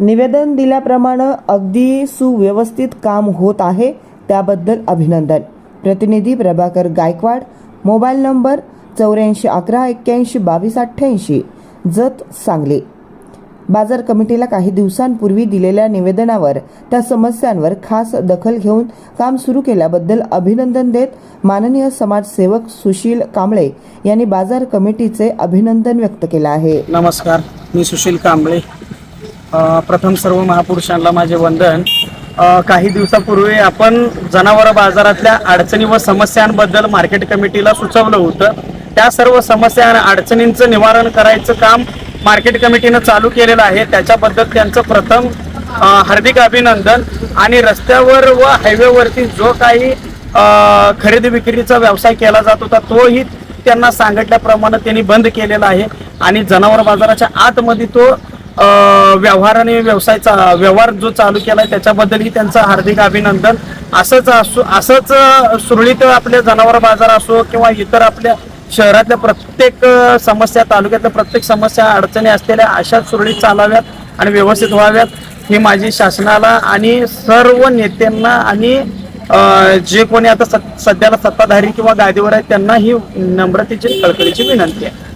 निवेदन दिल्याप्रमाणे अगदी सुव्यवस्थित काम होत आहे त्याबद्दल अभिनंदन. प्रतिनिधी प्रभाकर गायकवाड मोबाईल नंबर चौऱ्याऐंशी अकरा एक्क्याऐंशी बावीस अठ्ठ्याऐंशी जत सांगली. बाजार कमिटीला काही दिवसांपूर्वी दिलेल्या निवेदनावर त्या समस्यांवर खास दखल घेऊन काम सुरू केल्याबद्दल अभिनंदन देत माननीय समाजसेवक सुशील कांबळे यांनी बाजार कमिटीचे अभिनंदन व्यक्त केलं आहे. नमस्कार मी सुशील कांबळे प्रथम सर्व महापुरुषांना माझे वंदन. काही दिवसापूर्वी आपण जनावर बाजारातल्या अडचणी व समस्यांबद्दल मार्केट कमिटीला सुचवलं होतं. त्या सर्व समस्या आणि अडचणींचं निवारण करायचं काम मार्केट कमिटीनं चालू केलेलं आहे. त्याच्याबद्दल त्यांचं प्रथम हार्दिक अभिनंदन. आणि रस्त्यावर व हायवेवरती जो काही खरेदी विक्रीचा व्यवसाय केला जात होता तोही त्यांना सांगितल्याप्रमाणे त्यांनी बंद केलेला आहे. आणि जनावर बाजाराच्या आतमध्ये तो अ, व्यवहाराने व्यवसायाचा व्यवहार जो चालू केलाय त्याच्याबद्दलही त्यांचं हार्दिक अभिनंदन. असंच असो असंच सुरळीत आपले जनावर बाजार असो किंवा इतर आपल्या शहरातल्या प्रत्येक समस्या तालुक्यातल्या प्रत्येक समस्या अडचणी असलेल्या अशा सुरळीत चालाव्यात आणि व्यवस्थित व्हाव्यात ही माझी शासनाला आणि सर्व नेत्यांना आणि जे कोणी आता सध्याला सत्ताधारी किंवा गादीवर आहेत त्यांना ही नम्रतेची कळकळीची विनंती आहे.